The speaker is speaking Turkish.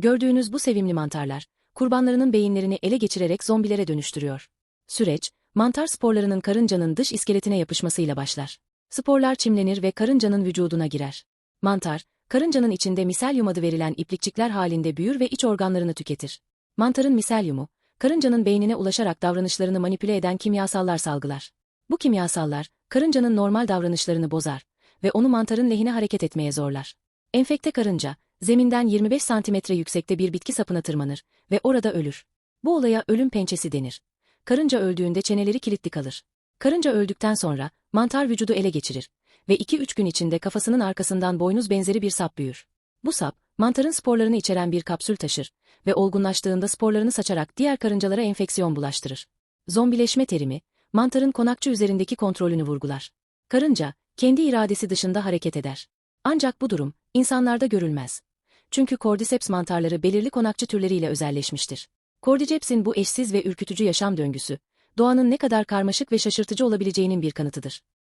Gördüğünüz bu sevimli mantarlar, kurbanlarının beyinlerini ele geçirerek zombilere dönüştürüyor. Süreç, mantar sporlarının karıncanın dış iskeletine yapışmasıyla başlar. Sporlar çimlenir ve karıncanın vücuduna girer. Mantar, karıncanın içinde miselyum adı verilen iplikçikler halinde büyür ve iç organlarını tüketir. Mantarın miselyumu, karıncanın beynine ulaşarak davranışlarını manipüle eden kimyasallar salgılar. Bu kimyasallar, karıncanın normal davranışlarını bozar ve onu mantarın lehine hareket etmeye zorlar. Enfekte karınca, zeminden 25 santimetre yüksekte bir bitki sapına tırmanır ve orada ölür. Bu olaya ölüm pençesi denir. Karınca öldüğünde çeneleri kilitli kalır. Karınca öldükten sonra, mantar vücudu ele geçirir ve 2-3 gün içinde kafasının arkasından boynuz benzeri bir sap büyür. Bu sap, mantarın sporlarını içeren bir kapsül taşır ve olgunlaştığında sporlarını saçarak diğer karıncalara enfeksiyon bulaştırır. Zombileşme terimi, mantarın konakçı üzerindeki kontrolünü vurgular. Karınca, kendi iradesi dışında hareket eder. Ancak bu durum, insanlarda görülmez. Çünkü Cordyceps mantarları belirli konakçı türleriyle özelleşmiştir. Cordyceps'in bu eşsiz ve ürkütücü yaşam döngüsü, doğanın ne kadar karmaşık ve şaşırtıcı olabileceğinin bir kanıtıdır.